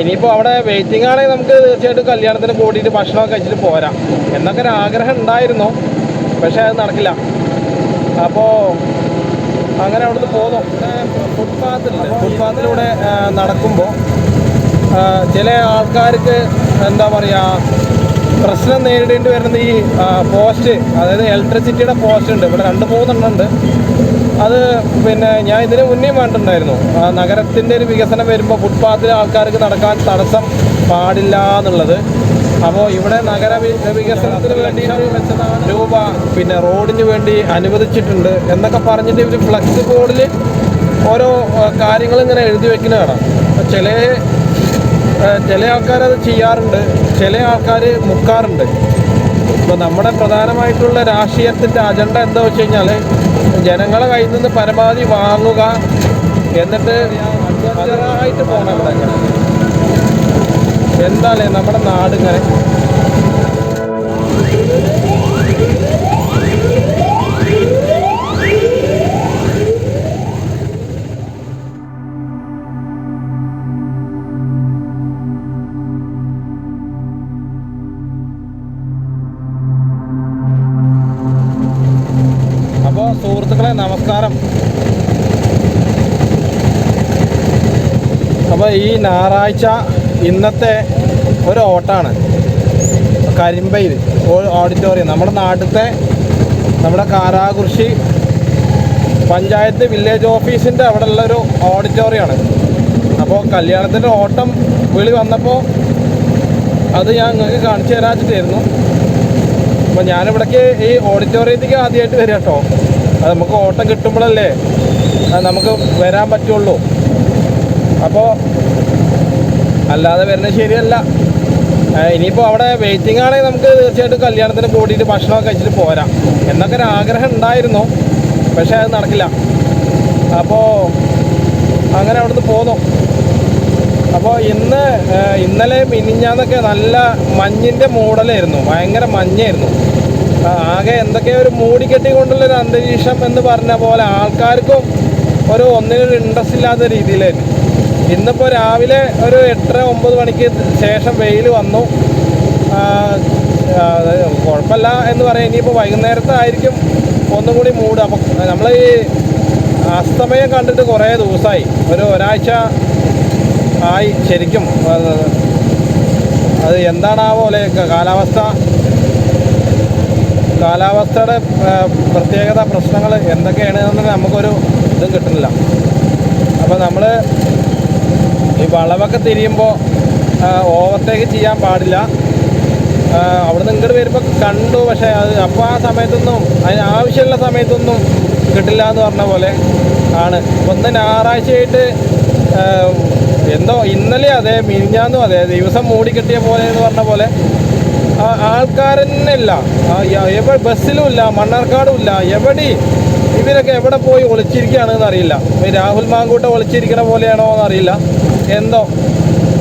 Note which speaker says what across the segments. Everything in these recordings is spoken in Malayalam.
Speaker 1: ഇനിയിപ്പോൾ അവിടെ വെയിറ്റിംഗ് ആണെങ്കിൽ നമുക്ക് തീർച്ചയായിട്ടും കല്യാണത്തിന് കൂടിയിട്ട് ഭക്ഷണമൊക്കെ കഴിച്ചിട്ട് പോരാം. എന്നൊക്കെ ഒരു ആഗ്രഹം ഉണ്ടായിരുന്നു. പക്ഷേ അത് നടക്കില്ല. അപ്പോൾ അങ്ങനെ അവിടുന്ന് പോന്നു. ഫുട്പാത്തിലുണ്ട് ഫുട്പാത്തിലൂടെ നടക്കുമ്പോൾ ചില ആൾക്കാർക്ക് എന്താ പറയുക പ്രശ്നം നേരിടേണ്ടി വരുന്നത് ഈ പോസ്റ്റ് അതായത് ഇലക്ട്രിസിറ്റിയുടെ പോസ്റ്റ് ഉണ്ട്. ഇവിടെ രണ്ട് മൂന്നെണ്ണം ഉണ്ട്. അത് പിന്നെ ഞാൻ ഇതിന് മുന്നേ കണ്ടിട്ടുണ്ടായിരുന്നു. നഗരത്തിന്റെ ഒരു വികസനം വരുമ്പോൾ ഫുട്പാത്തിൽ ആൾക്കാർക്ക് നടക്കാൻ തടസ്സം പാടില്ല എന്നുള്ളത്. അപ്പോൾ ഇവിടെ നഗര വികസനത്തിന് വേണ്ടി രൂപ പിന്നെ റോഡിന് വേണ്ടി അനുവദിച്ചിട്ടുണ്ട് എന്നൊക്കെ പറഞ്ഞിട്ട് ഇവർ ഫ്ലക്സ് ബോർഡിൽ ഓരോ കാര്യങ്ങൾ ഇങ്ങനെ എഴുതി വെക്കുന്ന കാണാം ചില ചില ആൾക്കാരത് ചെയ്യാറുണ്ട് ചില ആൾക്കാർ മുക്കാറുണ്ട്. ഇപ്പോൾ നമ്മുടെ പ്രധാനമായിട്ടുള്ള രാഷ്ട്രീയത്തിന്റെ അജണ്ട എന്താ വെച്ച് കഴിഞ്ഞാൽ ജനങ്ങളെ കയ്യിൽ നിന്ന് പരമാവധി വാങ്ങുക എന്നിട്ട് അതായിട്ട് പോകണം ഇവിടെ എന്താല്ലേ നമ്മുടെ നാട് ഞായറാഴ്ച ഇന്നത്തെ ഒരു ഓട്ടാണ് കരിമ്പയിൽ ഓഡിറ്റോറിയം നമ്മുടെ നാട്ടിലത്തെ നമ്മുടെ കാരാകുർശി പഞ്ചായത്ത് വില്ലേജ് ഓഫീസിന്റെ അവിടെ ഉള്ളൊരു ഓഡിറ്റോറിയമാണ് അപ്പോൾ കല്യാണത്തിന്റെ ഓട്ടം വിളി വന്നപ്പോൾ അത് ഞാൻ നിങ്ങൾക്ക് കാണിച്ചു തരാച്ചിട്ടായിരുന്നു. അപ്പോൾ ഞാനിവിടേക്ക് ഈ ഓഡിറ്റോറിയത്തേക്ക് ആദ്യമായിട്ട് വരിക കേട്ടോ. അത് നമുക്ക് ഓട്ടം കിട്ടുമ്പോഴല്ലേ നമുക്ക് വരാൻ പറ്റുള്ളൂ. അപ്പോൾ അല്ലാതെ വരുന്നത് ശരിയല്ല. ഇനിയിപ്പോൾ അവിടെ വെയിറ്റിംഗ് ആണെങ്കിൽ നമുക്ക് തീർച്ചയായിട്ടും കല്യാണത്തിന് കൂടിയിട്ട് ഭക്ഷണമൊക്കെ കഴിച്ചിട്ട് പോരാം. എന്നൊക്കെ ഒരു ആഗ്രഹം ഉണ്ടായിരുന്നു. പക്ഷേ അത് നടക്കില്ല. അപ്പോൾ അങ്ങനെ അവിടുന്ന് പോന്നു. അപ്പോൾ ഇന്ന് ഇന്നലെ മിനിഞ്ഞാന്നൊക്കെ നല്ല മഞ്ഞിന്റെ മൂടലായിരുന്നു. ഭയങ്കര മഞ്ഞായിരുന്നു. ആകെ എന്തൊക്കെയോ ഒരു മൂടിക്കെട്ടി കൊണ്ടുള്ള ഒരു അന്തരീക്ഷം എന്ന് പറഞ്ഞ പോലെ ആൾക്കാർക്കും ഒരു ഒന്നിനൊരു ഇൻട്രസ്റ്റ് ഇല്ലാത്ത രീതിയിലായിരുന്നു. ഇന്നിപ്പോൾ രാവിലെ ഒരു എട്ടര ഒമ്പത് മണിക്ക് ശേഷം വെയിൽ വന്നു. കുഴപ്പമില്ല എന്ന് പറയാം. ഇനിയിപ്പോൾ വൈകുന്നേരത്തെ ആയിരിക്കും ഒന്നും കൂടി മൂട്. അപ്പം നമ്മൾ ഈ അസ്തമയം കണ്ടിട്ട് കുറേ ദിവസമായി. ഒരു ഒരാഴ്ച ആയി ശരിക്കും. അത് എന്താണാവോ അല്ലെ കാലാവസ്ഥ? കാലാവസ്ഥയുടെ പ്രത്യേകത പ്രശ്നങ്ങൾ എന്തൊക്കെയാണ് എന്ന് നമുക്കൊരു ഇതും കിട്ടുന്നില്ല. അപ്പോൾ നമ്മൾ ഈ വളവൊക്കെ തിരിയുമ്പോൾ ഓവർടേക്ക് ചെയ്യാൻ പാടില്ല. അവിടെ അവിടുന്ന് ഇങ്ങോട്ട് വരുമ്പോൾ കണ്ടു പക്ഷേ അത് അപ്പോൾ ആ സമയത്തൊന്നും അതിന് ആവശ്യമുള്ള സമയത്തൊന്നും കിട്ടില്ല എന്ന് പറഞ്ഞ പോലെ ആണ്. ഒന്ന് ഞായറാഴ്ചയായിട്ട് എന്തോ ഇന്നലെ അതെ മിനിഞ്ഞാന്നും അതെ ദിവസം മൂടി കിട്ടിയ പോലെ എന്ന് പറഞ്ഞ പോലെ ആൾക്കാരെന്നല്ല എവിടെ ബസ്സിലും ഇല്ല മണ്ണാർക്കാടും ഇല്ല. എവിടെ ഇവരൊക്കെ എവിടെ പോയി ഒളിച്ചിരിക്കുകയാണെന്ന് അറിയില്ല. രാഹുൽ മാങ്കൂട്ട ഒളിച്ചിരിക്കണ പോലെയാണോ എന്നറിയില്ല എന്തോ.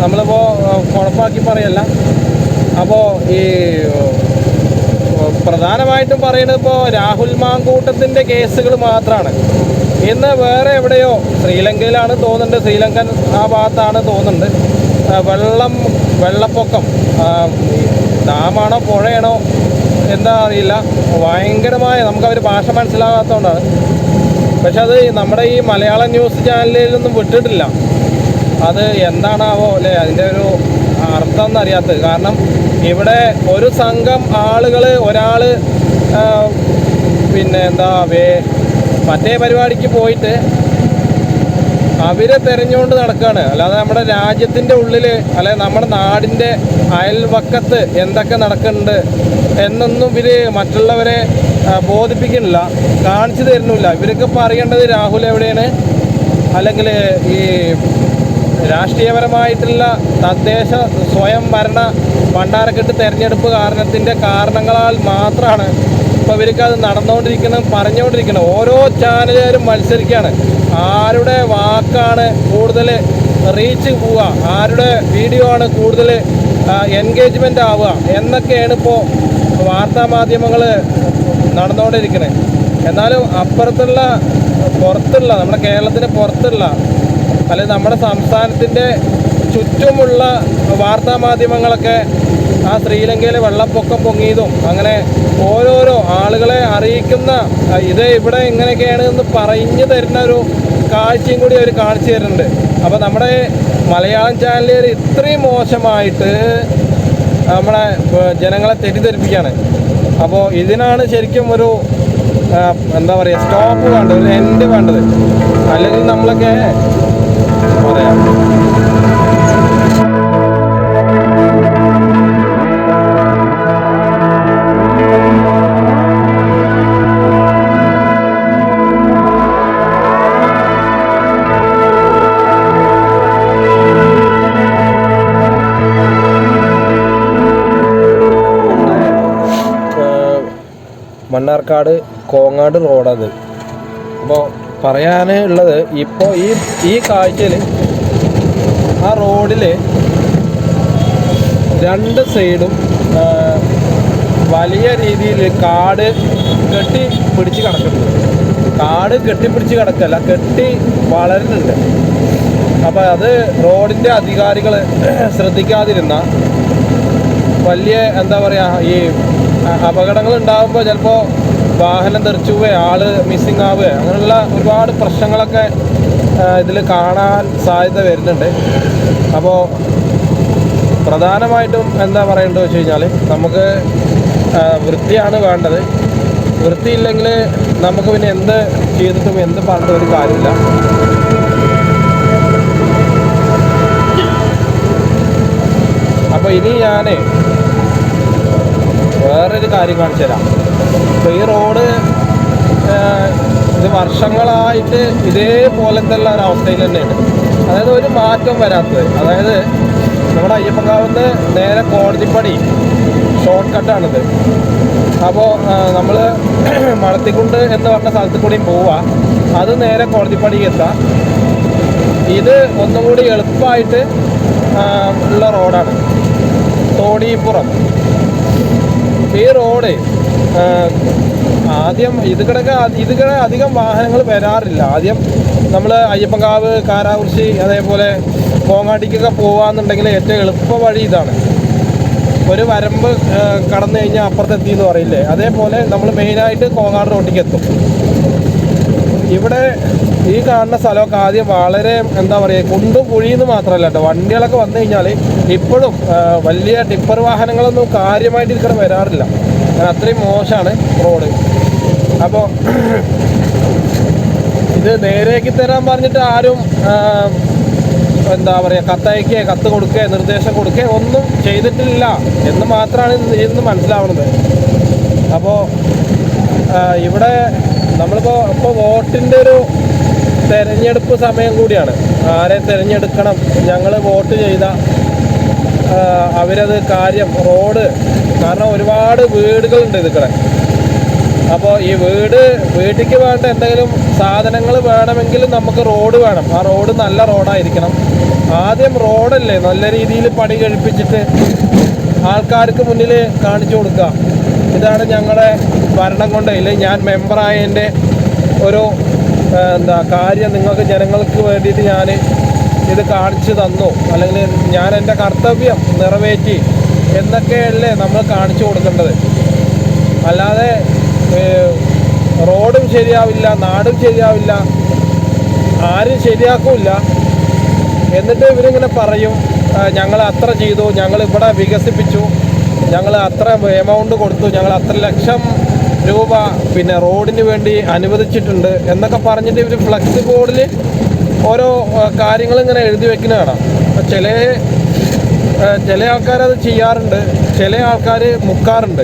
Speaker 1: നമ്മളിപ്പോൾ കുഴപ്പമാക്കി പറയല്ല. അപ്പോൾ ഈ പ്രധാനമായിട്ടും പറയുന്നത് ഇപ്പോൾ രാഹുൽ മാങ്കൂട്ടത്തിന്റെ കേസുകൾ മാത്രമാണ് ഇന്ന് വേറെ എവിടെയോ ശ്രീലങ്കയിലാണ് തോന്നുന്നുണ്ട്. ശ്രീലങ്കൻ ആ ഭാഗത്താണ് തോന്നുന്നുണ്ട്. വെള്ളം വെള്ളപ്പൊക്കം ഡാമാണോ പുഴയാണോ എന്താ അറിയില്ല. ഭയങ്കരമായ നമുക്കവർ ഭാഷ മനസ്സിലാകാത്തതുകൊണ്ടാണ് പക്ഷെ അത് നമ്മുടെ ഈ മലയാള ന്യൂസ് ചാനലിൽ ചാനലിലൊന്നും വിട്ടിട്ടില്ല. അത് എന്താണാവോ അല്ലേ? അതിന്റെ ഒരു അർത്ഥം എന്നറിയാത്തത് കാരണം ഇവിടെ ഒരു സംഘം ആളുകൾ ഒരാൾ പിന്നെ എന്താ വേ മറ്റേ പരിപാടിക്ക് പോയിട്ട് അവരെ തെരഞ്ഞുകൊണ്ട് നടക്കുകയാണ് അല്ലാതെ നമ്മുടെ രാജ്യത്തിന്റെ ഉള്ളിൽ അല്ലെ നമ്മുടെ നാടിന്റെ അയൽവക്കത്ത് എന്തൊക്കെ നടക്കുന്നുണ്ട് എന്നൊന്നും ഇവർ മറ്റുള്ളവരെ ബോധിപ്പിക്കുന്നില്ല കാണിച്ചു തരുന്നില്ല. ഇവരൊക്കെ പറയേണ്ടത് രാഹുൽ എവിടെയാണ്? അല്ലെങ്കിൽ ഈ രാഷ്ട്രീയപരമായിട്ടുള്ള തദ്ദേശ സ്വയം ഭരണ ഭണ്ഡാരക്കെട്ട് തെരഞ്ഞെടുപ്പ് കാരണത്തിന്റെ കാരണങ്ങളാൽ മാത്രമാണ് ഇപ്പോൾ ഇവർക്ക് അത് നടന്നുകൊണ്ടിരിക്കണം പറഞ്ഞുകൊണ്ടിരിക്കണം ഓരോ ചാനലുകാരും മത്സരിക്കുകയാണ്. ആരുടെ വാക്കാണ് കൂടുതൽ റീച്ച് പോവുക? ആരുടെ വീഡിയോ ആണ് കൂടുതൽ എൻഗേജ്മെന്റ് ആവുക? എന്നൊക്കെയാണ് ഇപ്പോൾ വാർത്താ മാധ്യമങ്ങൾ നടന്നുകൊണ്ടിരിക്കുന്നത്. എന്നാലും അപ്പുറത്തുള്ള പുറത്തുള്ള നമ്മുടെ കേരളത്തിന് പുറത്തുള്ള അല്ലെങ്കിൽ നമ്മുടെ സംസ്ഥാനത്തിന്റെ ചുറ്റുമുള്ള വാർത്താ മാധ്യമങ്ങളൊക്കെ ആ ശ്രീലങ്കയിലെ വെള്ളപ്പൊക്കം പൊങ്ങിയതും അങ്ങനെ ഓരോരോ ആളുകളെ അറിയിക്കുന്ന ഇത് ഇവിടെ ഇങ്ങനെയൊക്കെയാണ് എന്ന് പറഞ്ഞു തരുന്ന ഒരു കാഴ്ചയും കൂടി അവർ കാണിച്ചു തരുന്നുണ്ട്. അപ്പോൾ നമ്മുടെ മലയാളം ചാനലുകാർ ഇത്രയും മോശമായിട്ട് നമ്മുടെ ജനങ്ങളെ തെറ്റിദ്ധരിപ്പിക്കുകയാണ്. അപ്പോൾ ഇതിനാണ് ശരിക്കും ഒരു എന്താ പറയുക സ്റ്റോപ്പ് വേണ്ടത് ഒരു എൻഡ് വേണ്ടത്. അല്ലെങ്കിൽ നമ്മളൊക്കെ പറയാം മണ്ണാർക്കാട് കോങ്ങാട് റോഡത്. അപ്പോൾ പറയാനുള്ളത് ഇപ്പോൾ ഈ ഈ കാഴ്ചയിൽ ആ റോഡിലെ രണ്ട് സൈഡും വലിയ രീതിയിൽ കാട് കെട്ടി പിടിച്ച് കിടക്കുന്നുണ്ട്. കാട് കെട്ടിപ്പിടിച്ച് കിടക്കല്ല കെട്ടി വളരുന്നുണ്ട്. അപ്പോൾ അത് റോഡിന്റെ അധികാരികൾ ശ്രദ്ധിക്കാതിരുന്ന വലിയ എന്താ പറയുക ഈ അപകടങ്ങൾ ഉണ്ടാകുമ്പോൾ ചിലപ്പോൾ വാഹനം തെറിച്ചു ആൾ മിസ്സിങ് ആവുക അങ്ങനെയുള്ള ഒരുപാട് പ്രശ്നങ്ങളൊക്കെ ഇതിൽ കാണാൻ സാധ്യത വരുന്നുണ്ട്. അപ്പോൾ പ്രധാനമായിട്ടും എന്താ പറയേണ്ടത് വെച്ച് കഴിഞ്ഞാൽ നമുക്ക് വൃത്തിയാണ് വേണ്ടത്. വൃത്തിയില്ലെങ്കിൽ നമുക്ക് പിന്നെ എന്ത് ചെയ്തിട്ടും എന്ത് പറഞ്ഞിട്ടും ഒരു കാര്യമില്ല. അപ്പോൾ ഇനി ഞാൻ വേറൊരു കാര്യം കാണിച്ചു തരാം അപ്പോൾ ഈ റോഡ് ഇത് വർഷങ്ങളായിട്ട് ഇതേപോലത്തെ ഉള്ള ഒരവസ്ഥയിൽ തന്നെയാണ്. അതായത് ഒരു മാറ്റം വരാത്തത്. അതായത് നമ്മുടെ അയ്യപ്പൻകാവിന്ന് നേരെ കോടതിപ്പടി ഷോർട്ട് കട്ടാണിത് അപ്പോൾ നമ്മൾ മളത്തിക്കുണ്ട് എന്ന് പറഞ്ഞ സ്ഥലത്ത് കൂടി പോവുക അത് നേരെ കോടതിപ്പടിക്ക് എത്താം. ഇത് ഒന്നും കൂടി എളുപ്പമായിട്ട് ഉള്ള റോഡാണ്. തോണിപ്പുറം ഈ റോഡ് ആദ്യം ഇത് കിടക്ക് ഇത് കിട അധികം വാഹനങ്ങൾ വരാറില്ല. ആദ്യം നമ്മൾ അയ്യപ്പങ്കാവ് കാരാകുറിശി അതേപോലെ കോങ്ങാട്ടിക്കൊക്കെ പോകാന്നുണ്ടെങ്കിൽ ഏറ്റവും എളുപ്പ വഴി ഇതാണ്. ഒരു വരമ്പ് കടന്നു കഴിഞ്ഞാൽ അപ്പുറത്തെത്തി എന്ന് പറയില്ലേ? അതേപോലെ നമ്മൾ മെയിനായിട്ട് കോങ്ങാട് റോട്ടിലേക്ക് എത്തും ഇവിടെ ഈ കാണുന്ന സ്ഥലമൊക്കെ ആദ്യം വളരെ എന്താ പറയുക കുണ്ടും കുഴിയെന്ന് മാത്രമല്ല കേട്ടോ വണ്ടികളൊക്കെ വന്നു കഴിഞ്ഞാൽ ഇപ്പോഴും വലിയ ടിപ്പർ വാഹനങ്ങളൊന്നും കാര്യമായിട്ട് ഇരിക്കണം വരാറില്ല. കാരണം അത്രയും മോശമാണ് റോഡ്. അപ്പോൾ ഇത് നേരേക്ക് തരാൻ പറഞ്ഞിട്ട് ആരും എന്താ പറയുക കത്തയക്കുക കത്ത് കൊടുക്കുക നിർദ്ദേശം കൊടുക്കുക ഒന്നും ചെയ്തിട്ടില്ല എന്ന് മാത്രമാണ് ഇന്ന് മനസ്സിലാവുന്നത് അപ്പോൾ ഇവിടെ നമ്മളിപ്പോൾ ഇപ്പോൾ വോട്ടിന്റെ ഒരു തെരഞ്ഞെടുപ്പ് സമയം കൂടിയാണ്. ആരെ തിരഞ്ഞെടുക്കണം? ഞങ്ങൾ വോട്ട് ചെയ്ത അവരത് കാര്യം റോഡ് കാരണം ഒരുപാട് വീടുകളുണ്ട് ഇതിക്കടെ. അപ്പോൾ ഈ വീട് വീട്ടിലേക്ക് വേണ്ട എന്തെങ്കിലും സാധനങ്ങൾ വേണമെങ്കിൽ നമുക്ക് റോഡ് വേണം. ആ റോഡ് നല്ല റോഡായിരിക്കണം. ആദ്യം റോഡല്ലേ നല്ല രീതിയിൽ പണി കഴിപ്പിച്ചിട്ട് ആൾക്കാർക്ക് മുന്നിൽ കാണിച്ചു കൊടുക്കുക. ഇതാണ് ഞങ്ങളുടെ ഭരണം കൊണ്ട് ഇല്ലെങ്കിൽ ഞാൻ മെമ്പറായതിന്റെ ഒരു എന്താ കാര്യം നിങ്ങൾക്ക് ജനങ്ങൾക്ക് വേണ്ടിയിട്ട് ഞാൻ ഇത് കാണിച്ചു തന്നു. അല്ലെങ്കിൽ ഞാൻ എന്റെ കർത്തവ്യം നിറവേറ്റി എന്നൊക്കെയല്ലേ നമ്മൾ കാണിച്ചു കൊടുക്കേണ്ടത്. അല്ലാതെ റോഡും ശരിയാവില്ല നാടും ശരിയാവില്ല ആരും ശരിയാക്കില്ല. എന്നിട്ട് ഇവരിങ്ങനെ പറയും ഞങ്ങൾ അത്ര ചെയ്തു ഞങ്ങൾ ഇവിടെ വികസിപ്പിച്ചു ഞങ്ങൾ അത്ര എമൗണ്ട് കൊടുത്തു ഞങ്ങൾ അത്ര ലക്ഷം രൂപ പിന്നെ റോഡിന് വേണ്ടി അനുവദിച്ചിട്ടുണ്ട് എന്നൊക്കെ പറഞ്ഞിട്ട് ഇവർ ഫ്ലക്സ് ബോർഡിൽ ഓരോ കാര്യങ്ങൾ ഇങ്ങനെ എഴുതി വെക്കുന്നതാണ്. ചില ഏഹ്, ചില ആൾക്കാരത് ചെയ്യാറുണ്ട് ചില ആൾക്കാർ മുക്കാറുണ്ട്.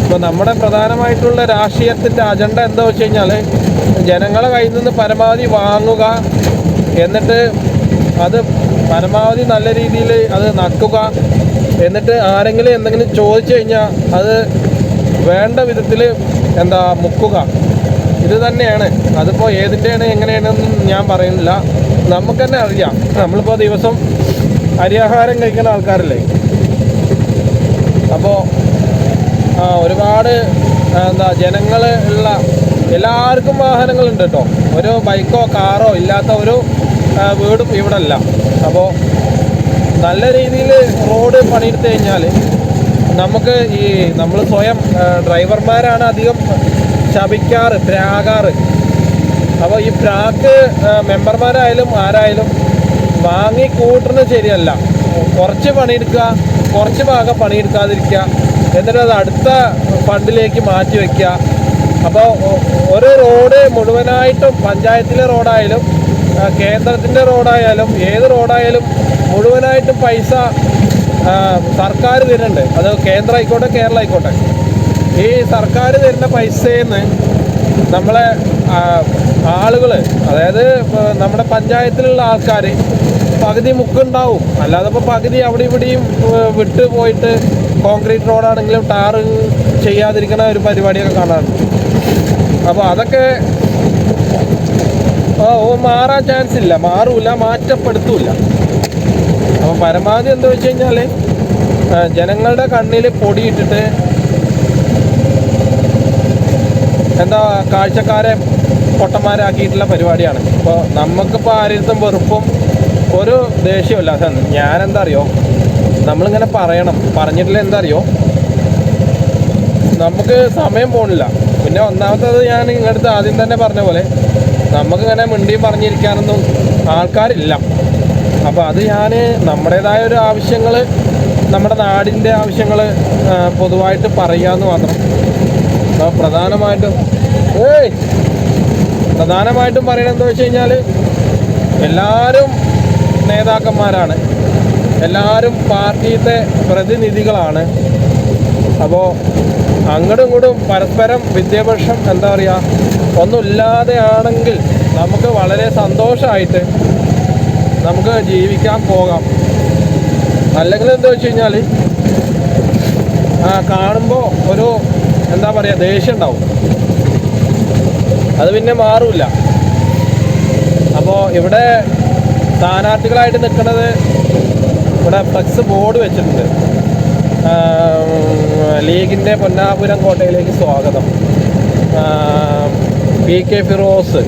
Speaker 1: ഇപ്പോൾ നമ്മുടെ പ്രധാനമായിട്ടുള്ള രാഷ്ട്രീയത്തിന്റെ അജണ്ട എന്താ വെച്ച് കഴിഞ്ഞാൽ ജനങ്ങളെ കയ്യിൽ നിന്ന് പരമാവധി വാങ്ങുക എന്നിട്ട് അത് പരമാവധി നല്ല രീതിയിൽ അത് നക്കുക എന്നിട്ട് ആരെങ്കിലും എന്തെങ്കിലും ചോദിച്ചു കഴിഞ്ഞാൽ അത് വേണ്ട വിധത്തിൽ എന്താ മുക്കുക. ഇത് തന്നെയാണ്. അതിപ്പോൾ ഏതിന്റെയാണ് എങ്ങനെയാണെന്നും ഞാൻ പറയുന്നില്ല. നമുക്ക് തന്നെ അറിയാം. നമ്മളിപ്പോൾ ദിവസം അരിയാഹാരം കഴിക്കുന്ന ആൾക്കാരല്ലേ? അപ്പോൾ ഒരുപാട് എന്താ ജനങ്ങൾ ഉള്ള എല്ലാവർക്കും വാഹനങ്ങളുണ്ട് കേട്ടോ. ഒരു ബൈക്കോ കാറോ ഇല്ലാത്ത ഒരു വീടും ഇവിടെ അല്ല അപ്പോൾ നല്ല രീതിയിൽ റോഡ് പണിയെടുത്ത് കഴിഞ്ഞാൽ നമുക്ക് ഈ നമ്മൾ സ്വയം ഡ്രൈവർമാരാണ് അധികം ശപിക്കാറ് പ്രാകാറ്. അപ്പോൾ ഈ പ്രാക്ക് മെമ്പർമാരായാലും ആരായാലും വാങ്ങി കൂട്ടുന്നത് ശരിയല്ല. കുറച്ച് പണിയെടുക്കുക കുറച്ച് ഭാഗം പണിയെടുക്കാതിരിക്കുക എന്നിട്ട് അത് അടുത്ത ഫണ്ടിലേക്ക് മാറ്റി വയ്ക്കുക അപ്പോൾ ഒരു റോഡ് മുഴുവനായിട്ടും പഞ്ചായത്തിലെ റോഡായാലും കേന്ദ്രത്തിന്റെ റോഡായാലും ഏത് റോഡായാലും മുഴുവനായിട്ടും പൈസ സർക്കാർ തരുന്നുണ്ട്. അത് കേന്ദ്രം ആയിക്കോട്ടെ കേരളം ആയിക്കോട്ടെ. ഈ സർക്കാർ തരുന്ന പൈസയിൽ നമ്മളെ ആളുകൾ അതായത് നമ്മുടെ പഞ്ചായത്തിലുള്ള ആൾക്കാർ പകുതി മുക്കുണ്ടാവും. അല്ലാതെ ഇപ്പോൾ പകുതി അവിടെ ഇവിടെയും വിട്ടു പോയിട്ട് കോൺക്രീറ്റ് റോഡാണെങ്കിലും ടാറ് ചെയ്യാതിരിക്കുന്ന ഒരു പരിപാടിയൊക്കെ കാണാറുണ്ട്. അപ്പോൾ അതൊക്കെ ഓ, മാറാൻ ചാൻസ് ഇല്ല. മാറൂല മാറ്റപ്പെടുത്തൂല അപ്പോൾ പരമാവധി എന്താ വെച്ച് കഴിഞ്ഞാൽ ജനങ്ങളുടെ കണ്ണിൽ പൊടിയിട്ടിട്ട് എന്താ കാഴ്ചക്കാരെ പൊട്ടന്മാരാക്കിയിട്ടുള്ള പരിപാടിയാണ്. ഇപ്പോൾ നമുക്കിപ്പോൾ ആരെടുത്തും വെറുപ്പും ഒരു ദേഷ്യമില്ല. എന്താ അറിയോ നമ്മളിങ്ങനെ പറയണം. പറഞ്ഞിട്ടില്ല എന്താ അറിയോ നമുക്ക് സമയം പോണില്ല. പിന്നെ ഒന്നാമത്തത് ഞാൻ ഇങ്ങടുത്ത് ആദ്യം തന്നെ പറഞ്ഞ പോലെ നമുക്കിങ്ങനെ മിണ്ടിയും പറഞ്ഞിരിക്കാനൊന്നും ആൾക്കാരില്ല. അപ്പോൾ അത് ഞാൻ നമ്മുടേതായ ഒരു ആവശ്യങ്ങൾ നമ്മുടെ നാടിന്റെ ആവശ്യങ്ങൾ പൊതുവായിട്ട് പറയുക എന്ന് മാത്രം. അപ്പോൾ പ്രധാനമായിട്ടും ഏയ്. പ്രധാനമായിട്ടും പറയണത് എന്താ വെച്ച് കഴിഞ്ഞാൽ എല്ലാവരും നേതാക്കന്മാരാണ്. എല്ലാവരും പാർട്ടിയിലെ പ്രതിനിധികളാണ്. അപ്പോൾ അങ്ങോട്ടും ഇങ്ങോട്ടും പരസ്പരം വിദ്യാഭ്യാസം എന്താ പറയുക ഒന്നുമില്ലാതെയാണെങ്കിൽ നമുക്ക് വളരെ സന്തോഷമായിട്ട് നമുക്ക് ജീവിക്കാൻ പോകാം. അല്ലെങ്കിൽ എന്താ വെച്ച് കഴിഞ്ഞാൽ കാണുമ്പോൾ ഒരു എന്താ പറയുക ദേഷ്യം ഉണ്ടാവും. അത് പിന്നെ മാറില്ല അപ്പോൾ ഇവിടെ സ്ഥാനാർത്ഥികളായിട്ട് നിൽക്കുന്നത് ഇവിടെ ഫ്ലക്സ് ബോർഡ് വെച്ചിട്ടുണ്ട്. ലീഗിന്റെ പൊന്നാപുരം കോട്ടയിലേക്ക് സ്വാഗതം. പി കെ ഫിറോസ്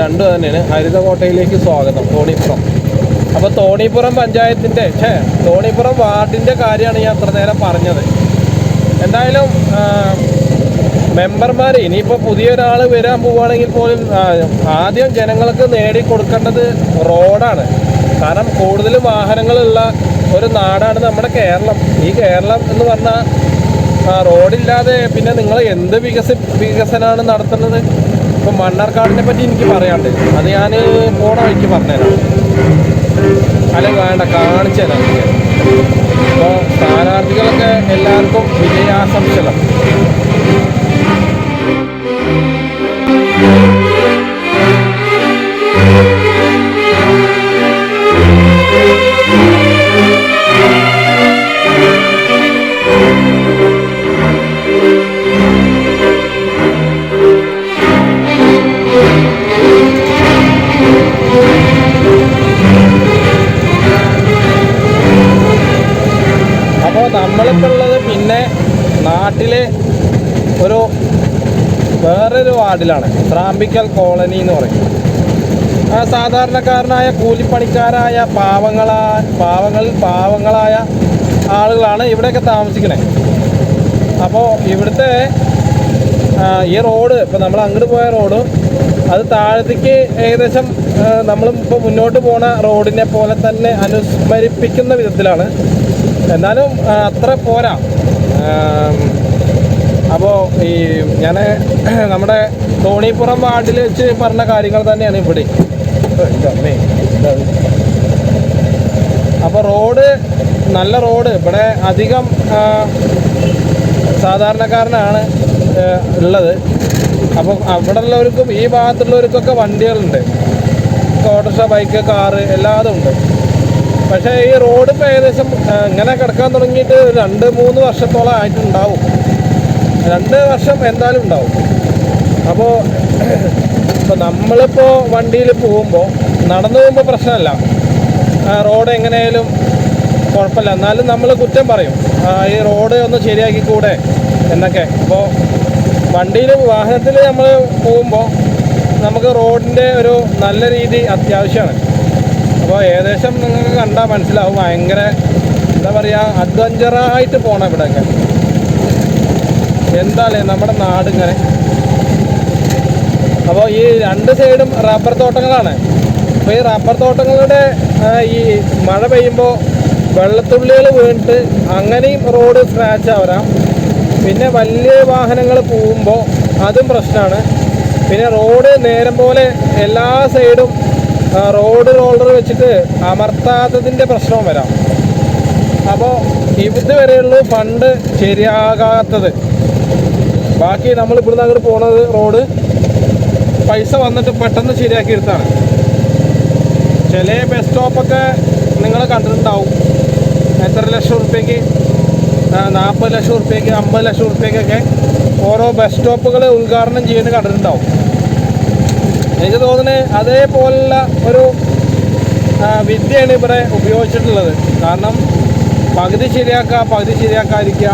Speaker 1: രണ്ടു തന്നെയാണ് ഹരിതകോട്ടയിലേക്ക് സ്വാഗതം തോണിപ്പുറം. അപ്പോൾ തോണിപ്പുറം പഞ്ചായത്തിന്റെ ഛേ തോണിപ്പുറം വാർഡിന്റെ കാര്യമാണ് ഞാൻ അത്ര നേരം പറഞ്ഞത്. എന്തായാലും മെമ്പർമാർ ഇനിയിപ്പോൾ പുതിയൊരാൾ വരാൻ പോവുകയാണെങ്കിൽ പോലും ആദ്യം ജനങ്ങൾക്ക് നേടിക്കൊടുക്കേണ്ടത് റോഡാണ്. കാരണം കൂടുതൽ വാഹനങ്ങളുള്ള ഒരു നാടാണ് നമ്മുടെ കേരളം. ഈ കേരളം എന്ന് പറഞ്ഞാൽ റോഡില്ലാതെ പിന്നെ നിങ്ങൾ എന്ത് വികസ വികസനമാണ് നടത്തുന്നത്? ഇപ്പം മണ്ണാർക്കാടിനെ പറ്റി എനിക്ക് പറയാണ്ട് അത് ഞാൻ പോണ വഴിക്ക് പറഞ്ഞുതരാം. അല്ലെങ്കിൽ വേണ്ട കാണിച്ചു തരാം. അപ്പോൾ സ്ഥാനാർത്ഥികളൊക്കെ എല്ലാവർക്കും വിജയാശംസകൾ. വാർഡിലാണ് ത്രാമ്പിക്കൽ കോളനി എന്ന് പറയും. സാധാരണക്കാരനായ കൂലിപ്പണിക്കാരായ പാവങ്ങളാ പാവങ്ങൾ പാവങ്ങളായ ആളുകളാണ് ഇവിടെയൊക്കെ താമസിക്കുന്നത് അപ്പോൾ ഇവിടുത്തെ ഈ റോഡ് ഇപ്പോൾ നമ്മൾ അങ്ങോട്ട് പോയ റോഡ് അത് താഴത്തേക്ക് ഏകദേശം നമ്മൾ ഇപ്പോൾ മുന്നോട്ട് പോണ റോഡിനെ പോലെ തന്നെ അനുസ്മരിപ്പിക്കുന്ന വിധത്തിലാണ്. എന്നാലും അത്ര പോരാ. അപ്പോൾ ഈ ഞാൻ നമ്മുടെ തോണിപ്പുറം വാർഡിൽ വെച്ച് പറഞ്ഞ കാര്യങ്ങൾ തന്നെയാണ് ഇവിടെ? അപ്പോൾ റോഡ് നല്ല റോഡ്. ഇവിടെ അധികം സാധാരണക്കാരനാണ് ഉള്ളത്. അപ്പോൾ അവിടെ ഉള്ളവർക്കും ഈ ഭാഗത്തുള്ളവർക്കൊക്കെ വണ്ടികളുണ്ട്. ഓട്ടോറിക്ഷ ബൈക്ക് കാറ് എല്ലാതും ഉണ്ട്. പക്ഷേ ഈ റോഡ് ഇപ്പോൾ ഏകദേശം ഇങ്ങനെ കിടക്കാൻ തുടങ്ങിയിട്ട് രണ്ട് മൂന്ന് വർഷത്തോളം ആയിട്ടുണ്ടാവും. രണ്ട് വർഷം എന്തായാലും ഉണ്ടാവും. അപ്പോൾ ഇപ്പോൾ നമ്മളിപ്പോൾ വണ്ടിയിൽ പോകുമ്പോൾ നടന്നു പോകുമ്പോൾ പ്രശ്നമല്ല. റോഡ് എങ്ങനെയായാലും കുഴപ്പമില്ല. എന്നാലും നമ്മൾ കുറ്റം പറയും. ഈ റോഡ് ഒന്ന് ശരിയാക്കി കൂടെ എന്നൊക്കെ. അപ്പോൾ വണ്ടിയിൽ വാഹനത്തിൽ നമ്മൾ പോകുമ്പോൾ നമുക്ക് റോഡിന്റെ ഒരു നല്ല രീതി അത്യാവശ്യമാണ്. അപ്പോൾ ഏകദേശം നിങ്ങൾക്ക് കണ്ടാൽ മനസ്സിലാവും. ഭയങ്കര എന്താ പറയുക അഡ്വഞ്ചറായിട്ട് പോകണം ഇവിടെയൊക്കെ. എന്താല്ലേ നമ്മുടെ നാട് ഇങ്ങനെ? അപ്പോൾ ഈ രണ്ട് സൈഡും റബ്ബർ തോട്ടങ്ങളാണ്. അപ്പോൾ ഈ റബ്ബർ തോട്ടങ്ങളുടെ ഈ മഴ പെയ്യുമ്പോൾ വെള്ളത്തുള്ളികൾ വീണിട്ട് അങ്ങനെയും റോഡ് സ്ക്രാച്ച് ആവരാം പിന്നെ വലിയ വാഹനങ്ങൾ പോകുമ്പോൾ അതും പ്രശ്നമാണ് പിന്നെ റോഡ് നേരം പോലെ എല്ലാ സൈഡും റോഡ് റോളർ വെച്ചിട്ട് അമർത്താത്തതിന്റെ പ്രശ്നവും വരാം. അപ്പോൾ ഇതുവരെയുള്ളൂ ഫണ്ട് ശരിയാകാത്തത്. ബാക്കി നമ്മൾ ഇവിടുന്ന് അങ്ങോട്ട് പോണത് റോഡ് പൈസ വന്നിട്ട് പെട്ടെന്ന് ശരിയാക്കി എടുത്താണ്. ചില ബസ് സ്റ്റോപ്പൊക്കെ നിങ്ങൾ കണ്ടിട്ടുണ്ടാവും. എത്ര ലക്ഷം ഉറുപ്പ്യക്ക്? നാൽപ്പത് ലക്ഷം ഉറുപ്പ്യക്ക് അമ്പത് ലക്ഷം ഉറുപ്പ്യക്കൊക്കെ ഓരോ ബസ് സ്റ്റോപ്പുകൾ ഉദ്ഘാടനം ചെയ്യുന്നത് കണ്ടിട്ടുണ്ടാവും. എനിക്ക് തോന്നുന്നത് അതേപോലുള്ള ഒരു വിദ്യയാണ് ഇവിടെ ഉപയോഗിച്ചിട്ടുള്ളത്. കാരണം പകുതി ശരിയാക്കുക പകുതി ശരിയാക്കാതിരിക്കുക.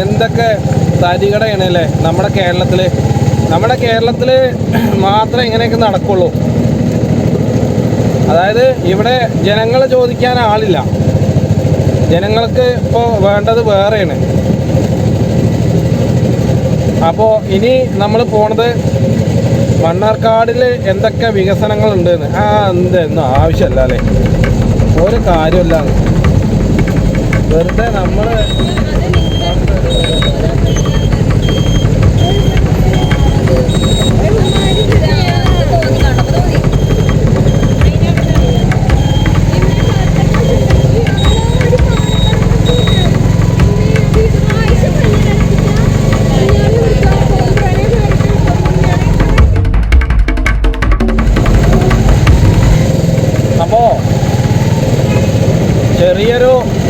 Speaker 1: എന്തൊക്കെ തരികടയാണ് അല്ലേ? നമ്മുടെ കേരളത്തിൽ നമ്മുടെ കേരളത്തിൽ മാത്രമേ ഇങ്ങനെയൊക്കെ നടക്കുള്ളൂ. അതായത് ഇവിടെ ജനങ്ങൾ ചോദിക്കാൻ ആളില്ല. ജനങ്ങൾക്ക് ഇപ്പോൾ വേണ്ടത് വേറെയാണ്. അപ്പോൾ ഇനി നമ്മൾ പോണത് മണ്ണാർക്കാടിൽ എന്തൊക്കെ വികസനങ്ങളുണ്ട് ആ എന്തെന്നും ആവശ്യമല്ല അല്ലേ? ഒരു കാര്യമില്ല വെറുതെ നമ്മൾ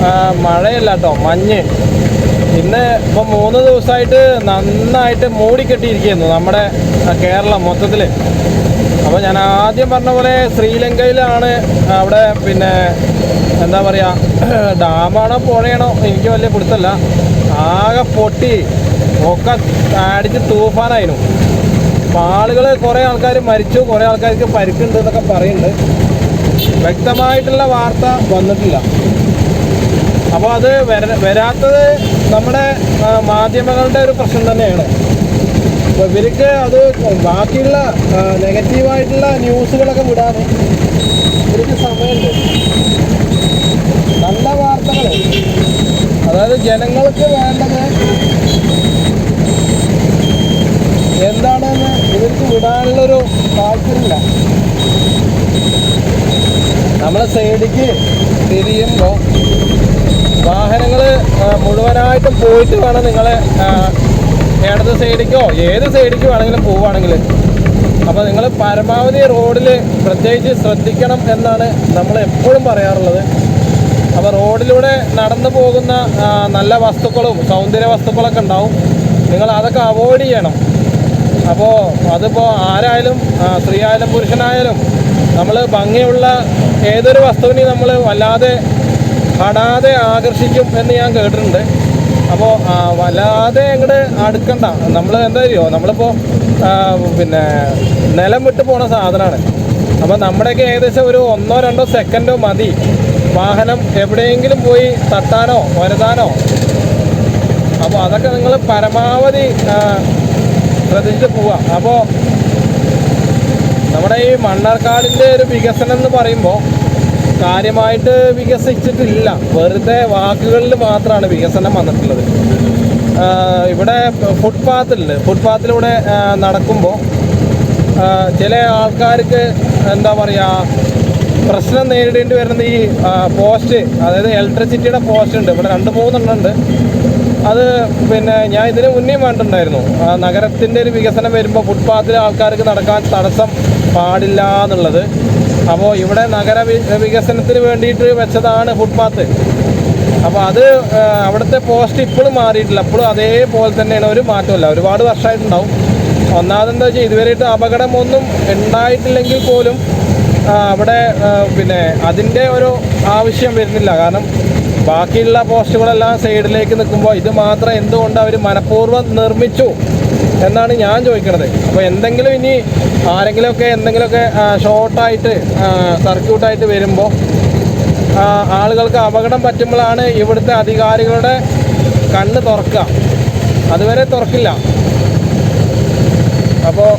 Speaker 1: ആ, മഴയല്ല കേട്ടോ മഞ്ഞ്. ഇന്ന് ഇപ്പോൾ മൂന്ന് ദിവസമായിട്ട് നന്നായിട്ട് മൂടിക്കെട്ടിയിരിക്കുന്നു നമ്മുടെ കേരളം മൊത്തത്തിൽ അപ്പോൾ ഞാൻ ആദ്യം പറഞ്ഞ പോലെ ശ്രീലങ്കയിലാണ് അവിടെ പിന്നെ എന്താ പറയുക ഡാമാണോ പുഴയാണോ എനിക്ക് വലിയ പിടുത്തല്ല. ആകെ പൊട്ടി ഒക്കെ അടിച്ച് തൂഫാനായിരുന്നു അപ്പം ആളുകൾ കുറേ ആൾക്കാർ മരിച്ചു കുറേ ആൾക്കാർക്ക് പരിക്കുണ്ട് എന്നൊക്കെ പറയുന്നുണ്ട്. വ്യക്തമായിട്ടുള്ള വാർത്ത വന്നിട്ടില്ല. അപ്പോൾ അത് വര വരാത്തത് നമ്മുടെ മാധ്യമങ്ങളുടെ ഒരു പ്രശ്നം തന്നെയാണ്. അപ്പോൾ ഇവർക്ക് അത് ബാക്കിയുള്ള നെഗറ്റീവായിട്ടുള്ള ന്യൂസുകളൊക്കെ വിടാൻ ഇവർക്ക് സമയമുണ്ട്. നല്ല വാർത്തകൾ അതായത് ജനങ്ങൾക്ക് വേണ്ടത് എന്താണെന്ന് ഇവർക്ക് വിടാനുള്ളൊരു താല്പര്യമില്ല. നമ്മളെ സൈഡിക്ക് തിരിയുമ്പോൾ വാഹനങ്ങൾ മുഴുവനായിട്ടും പോയിട്ട് വേണം നിങ്ങൾ ഇടത് സൈഡിക്കോ ഏത് സൈഡിക്ക് വേണമെങ്കിലും പോവുകയാണെങ്കിൽ അപ്പോൾ നിങ്ങൾ പരമാവധി റോഡിൽ പ്രത്യേകിച്ച് ശ്രദ്ധിക്കണം എന്നാണ് നമ്മൾ എപ്പോഴും പറയാറുള്ളത്. അപ്പോൾ റോഡിലൂടെ നടന്നു പോകുന്ന നല്ല വസ്തുക്കളും സൗന്ദര്യ വസ്തുക്കളൊക്കെ ഉണ്ടാവും. നിങ്ങൾ അതൊക്കെ അവോയ്ഡ് ചെയ്യണം. അപ്പോൾ അതിപ്പോൾ ആരായാലും സ്ത്രീ ആയാലും പുരുഷനായാലും നമ്മൾ ഭംഗിയുള്ള ഏതൊരു വസ്തുവിനെയും നമ്മൾ വല്ലാതെ കടാതെ ആകർഷിക്കും എന്ന് ഞാൻ കേട്ടിട്ടുണ്ട്. അപ്പോൾ വല്ലാതെ അങ്ങോട്ട് അടുക്കണ്ട നമ്മൾ എന്താ അറിയോ? നമ്മളിപ്പോൾ പിന്നെ നിലം വിട്ട് പോണ സാധനമാണ് അപ്പോൾ നമ്മുടെയൊക്കെ ഏകദേശം ഒരു ഒന്നോ രണ്ടോ സെക്കൻഡോ മതി. വാഹനം എവിടെയെങ്കിലും പോയി തട്ടാനോ വരതാനോ അപ്പോൾ അതൊക്കെ നിങ്ങൾ പരമാവധി ശ്രദ്ധിച്ച് പോവാം അപ്പോൾ നമ്മുടെ ഈ മണ്ണാർക്കാടിന്റെ ഒരു വികസനം എന്ന് പറയുമ്പോൾ കാര്യമായിട്ട് വികസിച്ചിട്ടില്ല. വെറുതെ വാക്കുകളിൽ മാത്രമാണ് വികസനം വന്നിട്ടുള്ളത്. ഇവിടെ ഫുട്പാത്തിൽ ഫുട്പാത്തിലൂടെ നടക്കുമ്പോൾ ചില ആൾക്കാർക്ക് എന്താ പറയുക പ്രശ്നം നേരിടേണ്ടി വരുന്നത് ഈ പോസ്റ്റ് അതായത് ഇലക്ട്രിസിറ്റിയുടെ പോസ്റ്റ് ഉണ്ട്. ഇവിടെ രണ്ട് മൂന്നെണ്ണം ഉണ്ട്. അത് പിന്നെ ഞാൻ ഇതിന് മുന്നേയും വേണ്ടിട്ടുണ്ടായിരുന്നു ആ, നഗരത്തിന്റെ ഒരു വികസനം വരുമ്പോൾ ഫുട്പാത്തിൽ ആൾക്കാർക്ക് നടക്കാൻ തടസ്സം പാടില്ല എന്നുള്ളത്. അപ്പോൾ ഇവിടെ നഗര വികസനത്തിന് വേണ്ടിയിട്ട് വെച്ചതാണ് ഫുട്പാത്ത് അപ്പോൾ അത് അവിടുത്തെ പോസ്റ്റ് ഇപ്പോഴും മാറിയിട്ടില്ല. അപ്പോഴും അതേപോലെ തന്നെയാണ്. ഒരു മാറ്റമില്ല ഒരുപാട് വർഷമായിട്ടുണ്ടാവും. ഒന്നാമതെന്താ വെച്ചാൽ ഇതുവരെയായിട്ട് അപകടമൊന്നും ഉണ്ടായിട്ടില്ലെങ്കിൽ പോലും അവിടെ പിന്നെ അതിന്റെ ഒരു ആവശ്യം വരുന്നില്ല. കാരണം ബാക്കിയുള്ള പോസ്റ്റുകളെല്ലാം സൈഡിലേക്ക് നിൽക്കുമ്പോൾ ഇത് മാത്രം എന്തുകൊണ്ട് അവർ മനഃപൂർവം നിർമ്മിച്ചു എന്നാണ് ഞാൻ ചോദിക്കുന്നത് അപ്പോൾ എന്തെങ്കിലും ഇനി ആരെങ്കിലുമൊക്കെ എന്തെങ്കിലുമൊക്കെ ഷോർട്ടായിട്ട് സർക്യൂട്ടായിട്ട് വരുമ്പോൾ ആളുകൾക്ക് അപകടം പറ്റുമ്പോഴാണ് ഇവിടുത്തെ അധികാരികളുടെ കണ്ണ് തുറക്കുക. അതുവരെ തുറക്കില്ല. അപ്പോൾ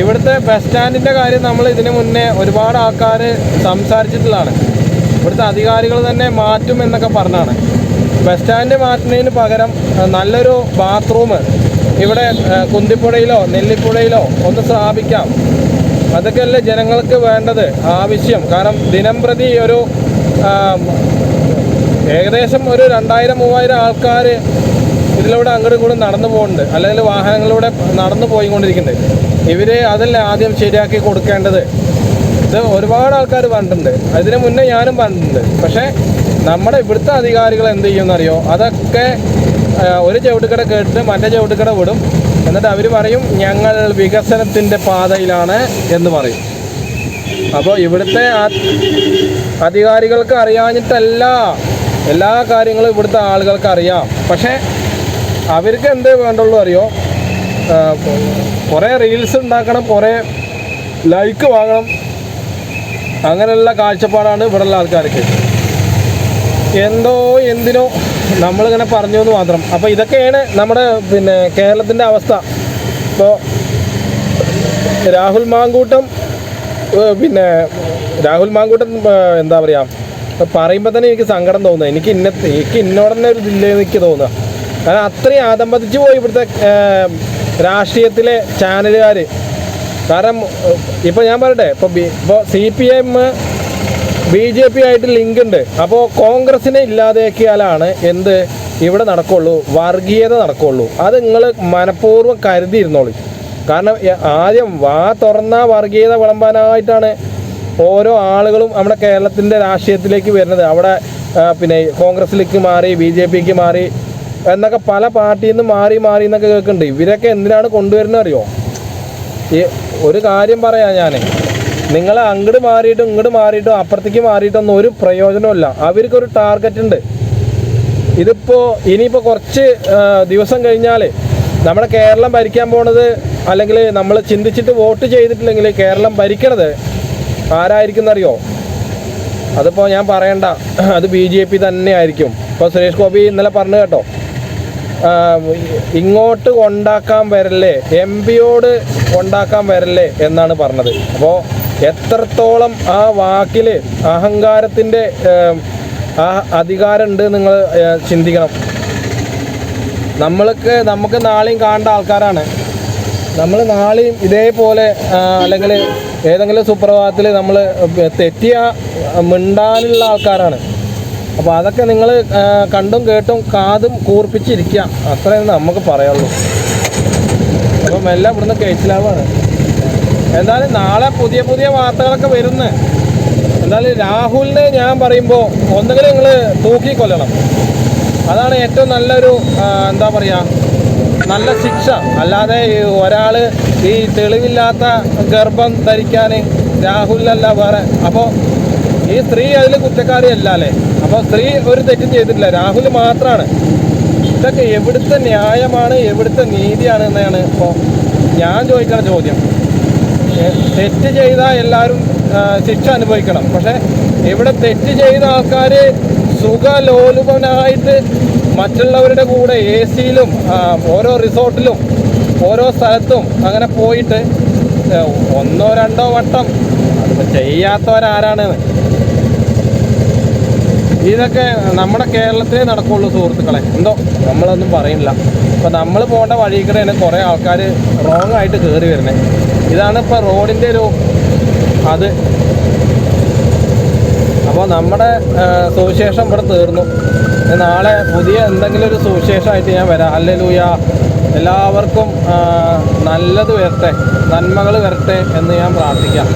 Speaker 1: ഇവിടുത്തെ ബസ് സ്റ്റാൻഡിന്റെ കാര്യം നമ്മൾ ഇതിനു മുന്നേ ഒരുപാട് ആൾക്കാർ സംസാരിച്ചിട്ടുള്ളതാണ്. ഇവിടുത്തെ അധികാരികൾ തന്നെ മാറ്റും എന്നൊക്കെ പറഞ്ഞാണ്. ബസ് സ്റ്റാൻഡ് മാറ്റുന്നതിന് പകരം നല്ലൊരു ബാത്റൂം ഇവിടെ കുന്തിപ്പുഴയിലോ നെല്ലിപ്പുഴയിലോ ഒന്ന് സ്ഥാപിക്കാം. അതൊക്കെയല്ലേ ജനങ്ങൾക്ക് വേണ്ടത് ആവശ്യം. കാരണം ദിനം പ്രതി ഒരു ഏകദേശം ഒരു രണ്ടായിരം മൂവായിരം ആൾക്കാർ ഇതിലൂടെ അങ്ങോട്ടും ഇങ്ങോട്ടും നടന്നു പോകുന്നുണ്ട്. അല്ലെങ്കിൽ വാഹനങ്ങളിലൂടെ നടന്നു പോയിക്കൊണ്ടിരിക്കുന്നുണ്ട്. ഇവർ അതല്ല ആദ്യം ശരിയാക്കി കൊടുക്കേണ്ടത്? ഇത് ഒരുപാട് ആൾക്കാർ പറഞ്ഞിട്ടുണ്ട് അതിന് മുന്നേ ഞാനും പറഞ്ഞിട്ടുണ്ട് പക്ഷേ നമ്മുടെ ഇവിടുത്തെ അധികാരികൾ എന്ത് ചെയ്യുമെന്നറിയോ? അതൊക്കെ ഒരു ചവിട്ടുകട കേട്ടിട്ട് മറ്റേ ചവിട്ടുകട വിടും. എന്നിട്ട് അവർ പറയും ഞങ്ങൾ വികസനത്തിന്റെ പാതയിലാണ് എന്ന് പറയും. അപ്പോൾ ഇവിടുത്തെ അധികാരികൾക്ക് അറിയാഞ്ഞിട്ടല്ല എല്ലാ കാര്യങ്ങളും ഇവിടുത്തെ ആളുകൾക്ക് അറിയാം. പക്ഷേ അവർക്ക് എന്തേ വേണ്ടുള്ളൂ അറിയോ? കുറേ റീൽസ് ഉണ്ടാക്കണം കുറേ ലൈക്ക് വാങ്ങണം. അങ്ങനെയുള്ള കാഴ്ചപ്പാടാണ് ഇവിടെയുള്ള ആൾക്കാർക്ക്. എന്തോ എന്തിനോ നമ്മളിങ്ങനെ പറഞ്ഞു എന്ന് മാത്രം. അപ്പോൾ ഇതൊക്കെയാണ് നമ്മുടെ പിന്നെ കേരളത്തിന്റെ അവസ്ഥ. ഇപ്പോൾ രാഹുൽ മാങ്കൂട്ടം പിന്നെ രാഹുൽ മാങ്കൂട്ടം എന്താ പറയുക പറയുമ്പോൾ തന്നെ എനിക്ക് സങ്കടം തോന്നുന്നത് എനിക്ക് ഇന്ന എനിക്ക് ഇന്നോട് തന്നെ ഒരു ജില്ല എനിക്ക് തോന്നുക കാരണം അത്രയും ആദംബതിച്ച് പോയി ഇവിടുത്തെ രാഷ്ട്രീയത്തിലെ ചാനലുകാർ കാരണം ഇപ്പോൾ ഞാൻ പറയട്ടെ ഇപ്പോൾ B C P M B J P ആയിട്ട് ലിങ്ക് ഉണ്ട്. അപ്പോൾ കോൺഗ്രസിനെ ഇല്ലാതാക്കിയാലാണ് എന്ത്? ഇവിടെ നടക്കുള്ളൂ വർഗീയത നടക്കുള്ളൂ. അത് നിങ്ങൾ മനഃപൂർവം കരുതിയിരുന്നോളൂ. കാരണം ആദ്യം വാ തുറന്ന വർഗീയത വിളമ്പാനായിട്ടാണ് ഓരോ ആളുകളും നമ്മുടെ കേരളത്തിന്റെ രാഷ്ട്രീയത്തിലേക്ക് വരുന്നത്. അവിടെ പിന്നെ കോൺഗ്രസിലേക്ക് മാറി ബി ജെ പിക്ക് മാറി എന്നൊക്കെ പല പാർട്ടിയിൽ നിന്ന് മാറി മാറി എന്നൊക്കെ കേൾക്കുന്നുണ്ട്. ഇവരൊക്കെ എന്തിനാണ് കൊണ്ടുവരുന്നത് അറിയോ? ഒരു കാര്യം പറയാം ഞാൻ നിങ്ങൾ അങ്ങോട്ട് മാറിയിട്ടും ഇങ്ങോട്ട് മാറിയിട്ടും അപ്പുറത്തേക്ക് മാറിയിട്ടൊന്നും ഒരു പ്രയോജനമില്ല അവർക്കൊരു ടാർഗറ്റ് ഉണ്ട് ഇതിപ്പോൾ ഇനിയിപ്പോൾ കുറച്ച് ദിവസം കഴിഞ്ഞാൽ നമ്മുടെ കേരളം ഭരിക്കാൻ പോണത് അല്ലെങ്കിൽ നമ്മൾ ചിന്തിച്ചിട്ട് വോട്ട് ചെയ്തിട്ടില്ലെങ്കിൽ കേരളം ഭരിക്കണത് ആരായിരിക്കും എന്നറിയോ അതിപ്പോൾ ഞാൻ പറയണ്ട. അത് ബി ജെ പി തന്നെ ആയിരിക്കും ഇപ്പോൾ സുരേഷ് ഗോപി ഇന്നലെ പറഞ്ഞു കേട്ടോ ഇങ്ങോട്ട് കൊണ്ടാക്കാൻ വരല്ലേ? എം പിയോട് കൊണ്ടാക്കാൻ വരല്ലേ എന്നാണ് പറഞ്ഞത്. അപ്പോൾ എത്രത്തോളം ആ വാക്കിൽ അഹങ്കാരത്തിന്റെ ആ അധികാരമുണ്ട് നിങ്ങൾ ചിന്തിക്കണം. നമ്മൾക്ക് നമുക്ക് നാളെയും കാണേണ്ട ആൾക്കാരാണ്. നമ്മൾ നാളെയും ഇതേപോലെ അല്ലെങ്കിൽ ഏതെങ്കിലും സുപ്രഭാതത്തിൽ നമ്മൾ തെറ്റിയ മിണ്ടാനുള്ള ആൾക്കാരാണ്. അപ്പോൾ അതൊക്കെ നിങ്ങൾ കണ്ടും കേട്ടും കാതും കൂർപ്പിച്ചിരിക്കുക അത്രയും നമുക്ക് പറയുള്ളൂ. അപ്പം എല്ലാം ഇവിടുന്ന് കേസിലാവാണ് എന്തായാലും നാളെ പുതിയ പുതിയ വാർത്തകളൊക്കെ വരുന്നു. എന്തായാലും രാഹുലിനെ ഞാൻ പറയുമ്പോൾ ഒന്നുകിൽ നിങ്ങൾ തൂക്കിക്കൊല്ലണം അതാണ് ഏറ്റവും നല്ലൊരു എന്താ പറയുക നല്ല ശിക്ഷ. അല്ലാതെ ഒരാൾ ഈ തെളിവില്ലാത്ത ഗർഭം ധരിക്കാൻ രാഹുലിനല്ല വേറെ. അപ്പോൾ ഈ സ്ത്രീ അതിൽ കുറ്റക്കാരിയല്ല അല്ലേ അപ്പോൾ സ്ത്രീ ഒരു തെറ്റും ചെയ്തിട്ടില്ല. രാഹുൽ മാത്രമാണ് ഇതൊക്കെ എവിടുത്തെ ന്യായമാണ് എവിടുത്തെ നീതിയാണ് എന്നാണ് ഇപ്പോൾ ഞാൻ ചോദിക്കുന്ന ചോദ്യം. തെറ്റ് ചെയ്ത എല്ലാവരും ശിക്ഷ അനുഭവിക്കണം. പക്ഷേ ഇവിടെ തെറ്റ് ചെയ്ത ആൾക്കാർ സുഖലോലുപനായിട്ട് മറ്റുള്ളവരുടെ കൂടെ എ സിയിലും ഓരോ റിസോർട്ടിലും ഓരോ സ്ഥലത്തും അങ്ങനെ പോയിട്ട് ഒന്നോ രണ്ടോ വട്ടം. ചെയ്യാത്തവരാരാണെന്ന് ഇതൊക്കെ നമ്മുടെ കേരളത്തിലേ നടക്കുള്ളൂ സുഹൃത്തുക്കളെ. എന്തോ നമ്മളൊന്നും പറയുന്നില്ല. അപ്പോൾ നമ്മൾ പോകേണ്ട വഴി തന്നെ കുറേ ആൾക്കാർ റോങ് ആയിട്ട് കയറി വരുന്നത് ഇതാണ് ഇപ്പോൾ റോഡിന്റെ ഒരു അത്. അപ്പോൾ നമ്മുടെ സുവിശേഷം ഇവിടെ തീർന്നു. നാളെ പുതിയ എന്തെങ്കിലും ഒരു സുവിശേഷമായിട്ട് ഞാൻ വരാം. അല്ലെലൂയ എല്ലാവർക്കും നല്ലത് വരട്ടെ നന്മകൾ വരട്ടെ എന്ന് ഞാൻ പ്രാർത്ഥിക്കാം.